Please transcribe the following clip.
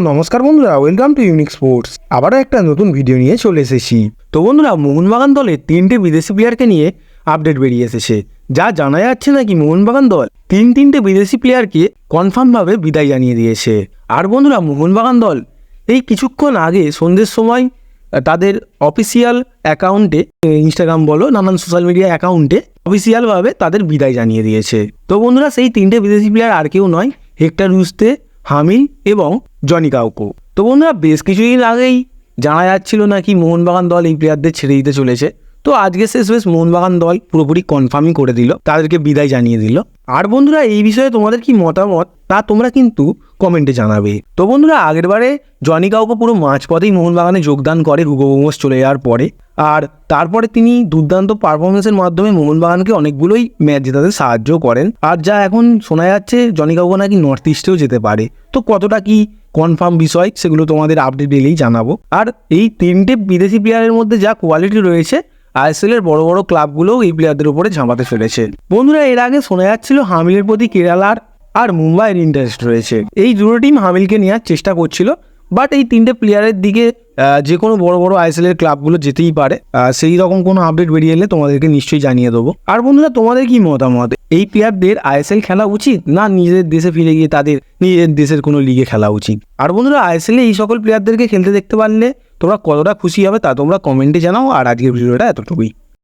নমস্কার বন্ধুরা welcome to unique sports আবারও একটা নতুন ভিডিও নিয়ে চলে এসেছি। তো বন্ধুরা, মোহনবাগান দলের তিনটে বিদেশি প্লেয়ারকে নিয়ে আপডেট বেরিয়ে এসেছে। যা জানা যাচ্ছে নাকি মোহনবাগান দল তিন তিনটে বিদেশি প্লেয়ারকে কনফার্মভাবে বিদায় জানিয়ে দিয়েছে। আর বন্ধুরা, মোহনবাগান দল এই কিছুক্ষণ আগে সন্ধ্যের সময় তাদের অফিসিয়াল অ্যাকাউন্টে ইনস্টাগ্রাম বলো, নানান সোশ্যাল মিডিয়া অ্যাকাউন্টে অফিসিয়ালভাবে তাদের বিদায় জানিয়ে দিয়েছে। তো বন্ধুরা, সেই তিনটে বিদেশি প্লেয়ার আর কেউ নয়, হেক্টর রুস্তে হামিল এবং জনি কাউকো। তো বন্ধুরা, বেশ কিছুদিন আগেই জানা যাচ্ছিল নাকি মোহনবাগান দল এই প্লেয়ারদের ছেড়ে দিতে চলেছে। তো আজকে শেষ বেশ মোহনবাগান দল পুরোপুরি কনফার্মই করে দিল, তাদেরকে বিদায় জানিয়ে দিল। আর বন্ধুরা, এই বিষয়ে তোমাদের কি মতামত, তা তোমরা কিন্তু কমেন্টে জানাবে। তো বন্ধুরা আগেরবারে জনি কাউকে পুরো মাঝপথেই মোহনবাগানে যোগদান করে হুগো চলে যাওয়ার পরে, আর তারপরে তিনি দুর্দান্ত পারফরমেন্সের মাধ্যমে মোহনবাগানকে অনেকগুলোই ম্যাচ জেতাতে সাহায্য করেন। আর যা এখন শোনা যাচ্ছে জনি কাউকে নাকি নর্থ ইস্টেও যেতে পারে। তো কতটা কি কনফার্ম বিষয়, সেগুলো তোমাদের আপডেট দিলেই জানাব। আর এই তিনটে বিদেশি প্লেয়ারের মধ্যে যা কোয়ালিটি রয়েছে আইএসএল এর বড় বড় ক্লাবগুলোও এই প্লেয়ারদের উপরে ঝাঁপাতে ফেলেছে। বন্ধুরা, এর আগে শোনা যাচ্ছিল হামিলের প্রতি কেরালার আর মুম্বাইয়ের ইন্টারেস্ট রয়েছে। এই দুটো টিম হামিলকে নেওয়ার চেষ্টা করছিল বাট এই তিনটে প্লেয়ারের দিকে যে কোনো বড় বড় আইএসএল এর ক্লাবগুলো যেতেই পারে। সেই রকম কোনো আপডেট বেরিয়ে এলে তোমাদেরকে নিশ্চয়ই জানিয়ে দেবো। আর বন্ধুরা, তোমাদের কি মতামত? এই প্লেয়ারদের আইএসএল খেলা উচিত না নিজেদের দেশে ফিরে গিয়ে তাদের নিজের দেশের কোনো লিগে খেলা উচিত? আর বন্ধুরা, আইএসএল এই সকল প্লেয়ারদেরকে খেলতে দেখতে পারলে তোমরা কতটা খুশি হবে তা তোমরা কমেন্টে জানাও আর আজকের ভিডিওটা এতটুকুই।